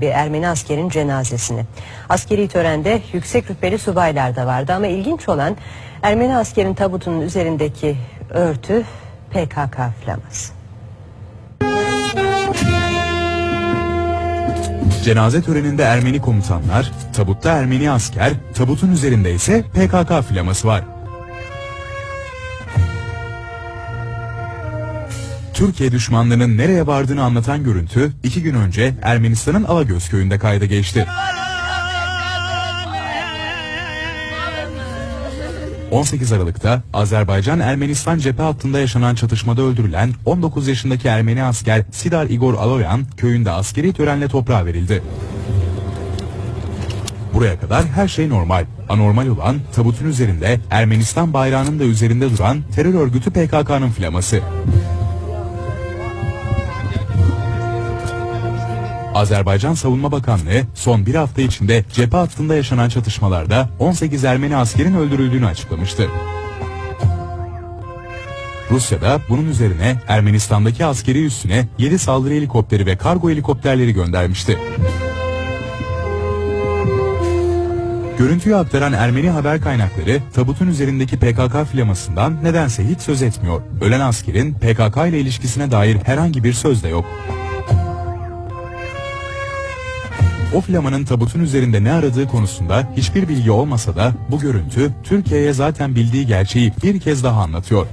bir Ermeni askerin cenazesini. Askeri törende yüksek rütbeli subaylar da vardı ama ilginç olan Ermeni askerin tabutunun üzerindeki örtü PKK flaması. Cenaze töreninde Ermeni komutanlar, tabutta Ermeni asker, tabutun üzerinde ise PKK flaması var. Türkiye düşmanlığının nereye vardığını anlatan görüntü iki gün önce Ermenistan'ın Alagöz köyünde kayda geçti. 18 Aralık'ta Azerbaycan-Ermenistan cephe hattında yaşanan çatışmada öldürülen 19 yaşındaki Ermeni asker Sidar Igor Aloyan köyünde askeri törenle toprağa verildi. Buraya kadar her şey normal. Anormal olan tabutun üzerinde Ermenistan bayrağının da üzerinde duran terör örgütü PKK'nın flaması. Azerbaycan Savunma Bakanlığı son bir hafta içinde cephe hattında yaşanan çatışmalarda 18 Ermeni askerin öldürüldüğünü açıklamıştı. Rusya da bunun üzerine Ermenistan'daki askeri üssüne 7 saldırı helikopteri ve kargo helikopterleri göndermişti. Görüntüyü aktaran Ermeni haber kaynakları tabutun üzerindeki PKK flamasından nedense hiç söz etmiyor. Ölen askerin PKK ile ilişkisine dair herhangi bir söz de yok. o flamanın tabutun üzerinde ne aradığı konusunda hiçbir bilgi olmasa da bu görüntü Türkiye'ye zaten bildiği gerçeği bir kez daha anlatıyor.